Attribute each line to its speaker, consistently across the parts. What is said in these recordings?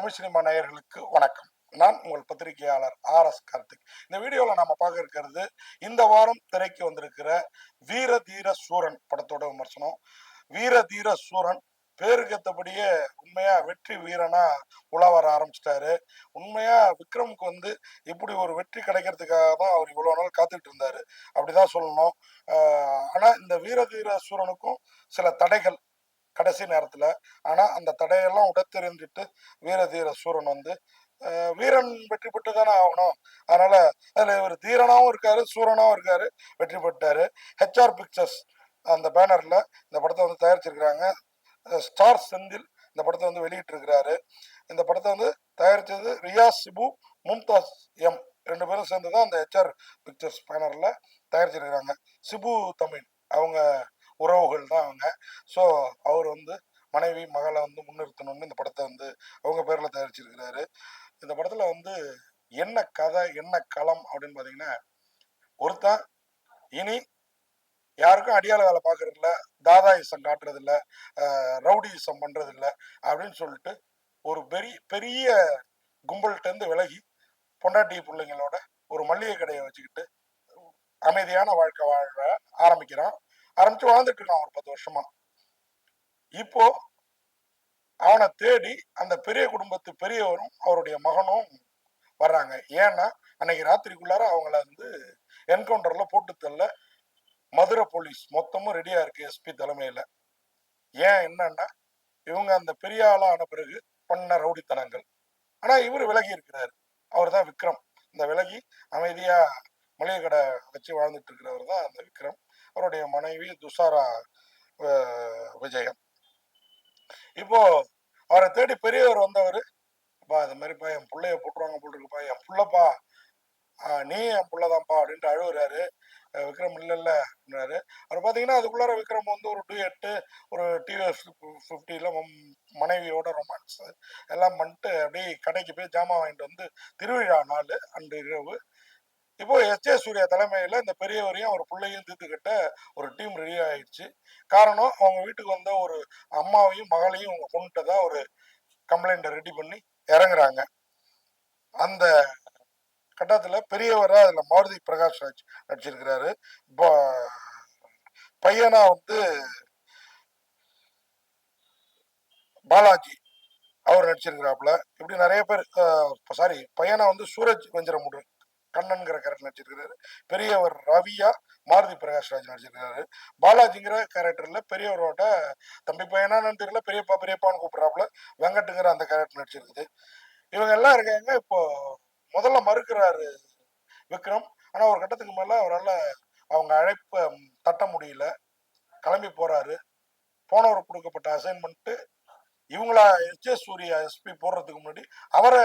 Speaker 1: Tamil cinema நேயர்களுக்கு வணக்கம். நான் உங்கள் பத்திரிகையாளர் ஆர் எஸ் கார்த்திக். இந்த வீடியோவில் நாம பார்க்க இருக்கிறது இந்த வாரம் திரைக்கு வந்திருக்கிற வீர தீர சூரன் படத்தோட விமர்சனம். வீர தீர சூரன் பேருக்கேற்றபடியே உண்மையா வெற்றி வீரனா உலா வர ஆரம்பிச்சிட்டாரு. உண்மையா விக்ரமுக்கு வந்து இப்படி ஒரு வெற்றி கிடைக்கிறதுக்காக தான் அவர் இவ்வளவு நாள் காத்துக்கிட்டு இருந்தாரு. அப்படிதான் சொல்லணும். ஆனால் ஆனா இந்த வீர தீர சூரனுக்கும் சில தடைகள் கடைசி நேரத்துல. ஆனா அந்த தடையெல்லாம் உடத்தெறிஞ்சிட்டு வீர தீர சூரன் வந்து வீரன் வெற்றி பெற்று தானே ஆகணும். அதனால அதுல இவர் தீரனாவும் இருக்காரு சூரனாவும் இருக்காரு வெற்றி பெற்றாரு. ஹெச்ஆர் பிக்சர்ஸ் அந்த பேனர்ல இந்த படத்தை வந்து தயாரிச்சிருக்கிறாங்க. ஸ்டார் செந்தில் இந்த படத்தை வந்து வெளியிட்டு இருக்கிறாரு இந்த படத்தை வந்து தயாரிச்சது ரியாஸ் சிபு மும்தாஸ் எம். ரெண்டு பேரும் சேர்ந்து தான் அந்த ஹெச்ஆர் பிக்சர்ஸ் பேனர்ல தயாரிச்சிருக்கிறாங்க. சிபு தமிழ் அவங்க உறவுகள் தான் அவங்க. ஸோ அவர் வந்து மனைவி மகளை வந்து முன்னிறுத்தணும்னு இந்த படத்தை வந்து அவங்க பேரில் தயாரிச்சிருக்கிறாரு. இந்த படத்தில் வந்து என்ன கதை என்ன களம் அப்படின்னு பார்த்தீங்கன்னா ஒருத்தன் இனி யாருக்கும் அடியாள வேலை பார்க்கறதில்ல தாதாயிசம் காட்டுறதில்ல ரவுடியிசம் அப்படின்னு சொல்லிட்டு ஒரு பெரிய பெரிய கும்பல்கிட்டருந்து விலகி பொண்டாட்டி பிள்ளைங்களோட ஒரு மளிகை கடையை வச்சுக்கிட்டு அமைதியான வாழ்க்கை வாழ ஆரம்பிக்கிறான். ஆரம்பிச்சு வாழ்ந்துட்டு இருக்கான் ஒரு பத்து வருஷமா. இப்போ அவனை தேடி அந்த பெரிய குடும்பத்து பெரியவரும் அவருடைய மகனும் வர்றாங்க. ஏன்னா அன்னைக்கு ராத்திரிக்குள்ளார அவங்கள வந்து என்கவுண்டர்ல போட்டு தள்ள மதுரை போலீஸ் மொத்தமும் ரெடியா இருக்கு எஸ்பி தலைமையில. ஏன் என்னன்னா இவங்க அந்த பெரிய ஆன பிறகு பண்ண ரவுடித்தனங்கள். ஆனா இவர் விலகி இருக்கிறாரு. அவர் தான் விக்ரம். இந்த விலகி அமைதியா மளிகை கடை வச்சு வாழ்ந்துட்டு இருக்கிறவர் தான் அந்த விக்ரம். அவருடைய மனைவி துஷாரா விஜயம் இப்போ அவரை தேடி பெரியவர் வந்தவர் அப்பா இது மாதிரிப்பா என் பிள்ளைய போட்டுருவாங்க போட்டுருக்குப்பா என் பிள்ளைப்பா நீ என் பிள்ளைதான்ப்பா அப்படின்ட்டு அழுகுறாரு விக்ரம் இல்லை இல்ல அப்படின்னாரு அவர் பார்த்தீங்கன்னா அதுக்குள்ளார விக்ரம் வந்து ஒரு டூ எட்டு ஒரு டிவிஎஸ் ஃபிஃப்டியில் மனைவியோட ரொமான்ஸ் எல்லாம் பண்ணிட்டு அப்படியே கடைக்கு போய் ஜாமான் வாங்கிட்டு வந்து திருவிழா நாள் அன்று இரவு இப்போ எஸ். ஜே. சூர்யா தலைமையில் இந்த பெரியவரையும் ஒரு பிள்ளையும் தீர்த்துக்கிட்ட ஒரு டீம் ரெடி ஆயிடுச்சு. காரணம் அவங்க வீட்டுக்கு வந்த ஒரு அம்மாவையும் மகளையும் அவங்க கொண்டுட்டதா ஒரு கம்ப்ளைண்ட்டை ரெடி பண்ணி இறங்குறாங்க. அந்த கட்டத்தில் பெரியவராக அதில் மாருதி பிரகாஷ் ராஜ் நடிச்சிருக்கிறாரு. இப்போ பையனா வந்து பாலாஜி அவர் நடிச்சிருக்கிறாப்புல. இப்படி நிறைய பேர் சாரி பையனா வந்து சூரஜ் வெஞ்சரமுடு கண்ணன்கிற கேரக்டர் நடிச்சிருக்கிறாரு. பெரியவர் ரவியா மாருதி பிரகாஷ் ராஜ் நடிச்சிருக்கிறாரு. பாலாஜிங்கிற கேரக்டர்ல பெரியவரோட தம்பி பையனான்னு தெரியல பெரியப்பா பெரியப்பான்னு கூப்பிடுறாப்புல வெங்கட்டுங்கிற அந்த கேரக்டர் நடிச்சிருக்குது. இவங்க எல்லாம் இருக்காங்க. இப்போ முதல்ல மறுக்கிறாரு விக்ரம். ஆனா ஒரு கட்டத்துக்கு மேல அவரால் அவங்க அழைப்பை தட்ட முடியல. கிளம்பி போறாரு. போனவர் கொடுக்கப்பட்ட அசைன்மெண்ட் இவங்களா எஸ் ஜே சூர்யா எஸ்பி போடுறதுக்கு முன்னாடி அவரை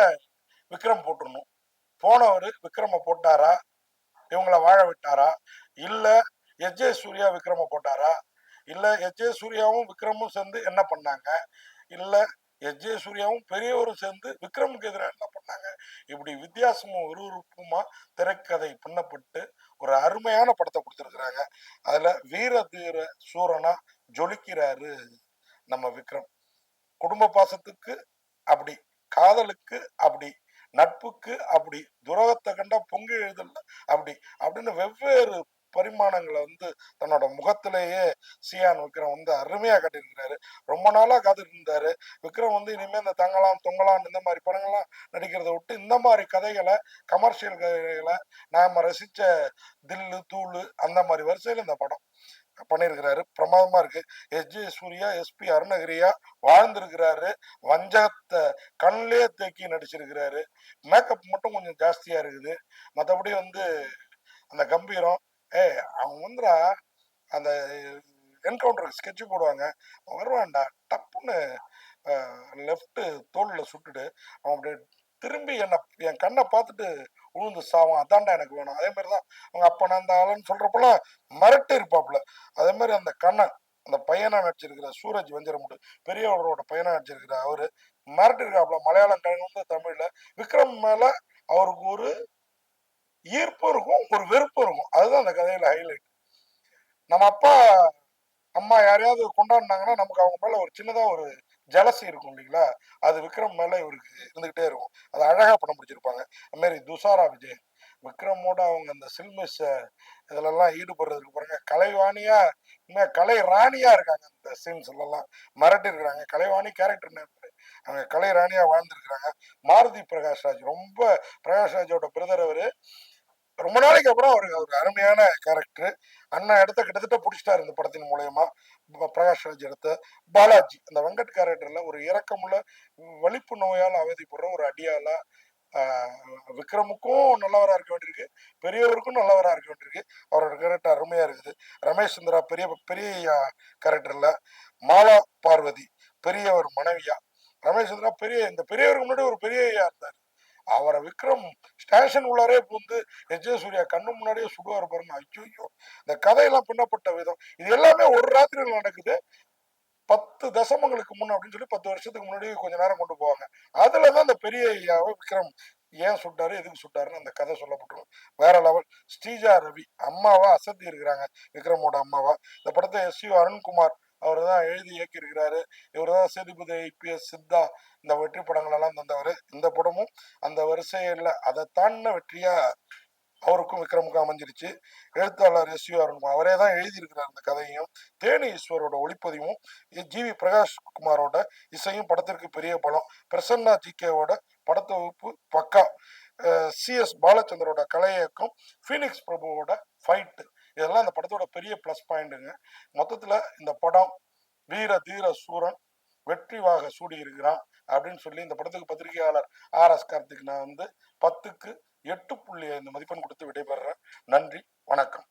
Speaker 1: விக்ரம் போட்டுடணும். போனவர் விக்ரம போட்டாரா? இவங்கள வாழ விட்டாரா? இல்லை எஸ்ஜே சூர்யா விக்ரம போட்டாரா? இல்லை எஸ் சூர்யாவும் விக்ரமும் சேர்ந்து என்ன பண்ணாங்க? இல்லை எஸ் சூர்யாவும் பெரியவரும் சேர்ந்து விக்ரமுக்கு எதிராக என்ன பண்ணாங்க? இப்படி வித்தியாசமும் விறுவிறுப்புமா திரைக்கதை பின்னப்பட்டு ஒரு அருமையான படத்தை கொடுத்துருக்குறாங்க. அதில் வீர தீர சூரனா ஜொலிக்கிறாரு நம்ம விக்ரம். குடும்ப பாசத்துக்கு அப்படி காதலுக்கு அப்படி நட்புக்கு அப்படி துரோகத்தை கண்டா பொங்கி எழுதல அப்படி அப்படின்னு வெவ்வேறு பரிமாணங்களை வந்து தன்னோட முகத்திலேயே சியான் விக்ரம் வந்து அருமையா காட்டியிருக்கிறாரு. ரொம்ப நாளா காத்துட்டு விக்ரம் வந்து இனிமே இந்த தங்கலாம் தொங்கலாம் இந்த மாதிரி படங்கள்லாம் நடிக்கிறத விட்டு இந்த மாதிரி கதைகளை கமர்ஷியல் கதைகளை நாம ரசிச்ச தில்லு தூளு அந்த மாதிரி வரிசையில இந்த படம். பண்ணியிருக்கிறாரு பிரமாதமாக இருக்கு. எஸ்ஜே சூர்யா எஸ்பி அருணகிரியா வாழ்ந்திருக்கிறாரு. வஞ்சகத்தை கண்ணிலே தேக்கி நடிச்சிருக்கிறாரு. மேக்கப் மட்டும் கொஞ்சம் ஜாஸ்தியாக இருக்குது. மற்றபடி வந்து அந்த கம்பீரம் ஏ அவங்க வந்துடா அந்த என்கவுண்டருக்கு ஸ்கெட்சு போடுவாங்க. வருவான்டா டப்புன்னு லெஃப்ட்டு தோலில் சுட்டுட்டு அவன் அப்படியே திரும்பி என்னை என் கண்ணை பார்த்துட்டு உழுந்து சாவான் அதான்டா எனக்கு வேணும். அதே மாதிரி தான் அவங்க அப்பா அந்த ஆளுன்னு சொல்றப்பெல்லாம் மிரட்டு இருப்பாப்புல. அதே மாதிரி அந்த கண்ணன் அந்த பையனை நடிச்சிருக்கிற சூரஜ் வஞ்சரமுடு பெரியவரோட பையனை நடிச்சிருக்கிற அவர். மிரட்டு இருக்காப்புல மலையாளம் கலந்து தமிழில். விக்ரம் மேலே அவருக்கு ஒரு ஈர்ப்பும் இருக்கும் ஒரு வெறுப்பும் இருக்கும். அதுதான் அந்த கதையில் ஹைலைட் நம்ம அப்பா அம்மா யாரையாவது கொண்டாடினாங்கன்னா நமக்கு அவங்க மேல ஒரு சின்னதா ஒரு ஜலசி இருக்கும் இல்லைங்களா? அது விக்ரம் மேல இவருக்கு இருந்துகிட்டே இருக்கும். அது அழகா படம் பிடிச்சிருப்பாங்க அது மாதிரி துஷாரா விஜயன் விக்ரமோட அவங்க அந்த சில்மிஸ் இதுலலாம் ஈடுபடுறதுக்கு பாருங்க கலைவாணியா உண்மையா கலை ராணியா இருக்காங்க அந்த சீன்ஸ் எல்லாம் மிரட்டி இருக்கிறாங்க கலைவாணி கேரக்டர் அவங்க கலை ராணியா வாழ்ந்துருக்கிறாங்க. மாருதி பிரகாஷ்ராஜ். ரொம்ப பிரகாஷ்ராஜோட பிரதர் அவரு. ரொம்ப நாளைக்கு அப்புறம் அவர் ஒரு அருமையான கேரக்டர் அண்ணன் இடத்த கிட்டத்தட்ட பிடிச்சிட்டாரு இந்த படத்தின் மூலயமா. பிரகாஷ் ராஜ் எடுத்த. பாலாஜி அந்த வெங்கட் கேரக்டர்ல ஒரு இறக்கமுள்ள வலிப்பு நோயால் அவதிப்படுற ஒரு அடியாலா விக்ரமுக்கும் நல்லவராக இருக்க வேண்டியிருக்கு. பெரியவருக்கும் நல்லவராக இருக்க வேண்டியிருக்கு. அவரோட கேரக்டர் அருமையா இருக்குது. ரமேஷ் சந்திரா பெரிய பெரிய கேரக்டர்ல மாலா பார்வதி பெரியவர் மனைவியா. ரமேஷ் சந்திரா பெரிய இந்த பெரியவருக்கு முன்னாடி ஒரு பெரிய இருந்தார். அவரை விக்ரம் ஸ்டேஷன் உள்ளாரே பூந்து எஜே சூர்யா கண்ணு முன்னாடியே சுடுவார் பாருங்க. ஐயோ இந்த கதையெல்லாம் பின்னப்பட்ட விதம். இது எல்லாமே ஒரு ராத்திரியில் நடக்குது. பத்து தசமங்களுக்கு முன்னே அப்படின்னு சொல்லி பத்து வருஷத்துக்கு முன்னாடி கொஞ்ச நேரம் கொண்டு போவாங்க. அதுல தான் இந்த பெரிய ஐயாவை விக்ரம் ஏன் சுட்டாரு எதுக்கு சுட்டாருன்னு அந்த கதை சொல்லப்பட்டுரும். வேற லெவல். ஸ்ரீஜா ரவி அம்மாவா அசத்தி இருக்கிறாங்க. விக்ரமோட அம்மாவா. இந்த படத்தை எஸ். யு. அருண்குமார் அவர் தான் எழுதி இயக்கியிருக்கிறாரு. இவர் தான் சேதுபதி ஐபிஎஸ் சித்தா. இந்த வெற்றி படங்கள் எல்லாம் தந்தவர். இந்த படமும் அந்த வரிசையில் அதை தாண்டின வெற்றியா அவருக்கும் விக்ரமுக்கும் அமைஞ்சிருச்சு. எழுத்தாளர் எஸ் யூ அருண்குமார் அவரே தான் எழுதியிருக்கிறார் அந்த கதையும் தேனி ஈஸ்வரோட ஒளிப்பதிவும் ஜிவி பிரகாஷ் குமாரோட இசையும் படத்திற்கு பெரிய பலம். பிரசன்னா ஜிகேவோட படத்தொகுப்பு பக்கா. சிஎஸ் பாலச்சந்தரோட கலையக்கம் ஃபீனிக்ஸ் பிரபுவோட ஃபைட்டு. இதெல்லாம் இந்த படத்தோட பெரிய ப்ளஸ் பாயிண்ட்டுங்க மொத்தத்தில் இந்த படம் வீர தீர சூரன் வெற்றிவாக சூடி இருக்கிறான் அப்படின்னு சொல்லி இந்த படத்துக்கு பத்திரிகையாளர் ஆர் எஸ் கார்த்திக் நான் வந்து பத்துக்கு எட்டு புள்ளி ஐந்து மதிப்பெண் கொடுத்து விடைபெறுறேன். நன்றி வணக்கம்.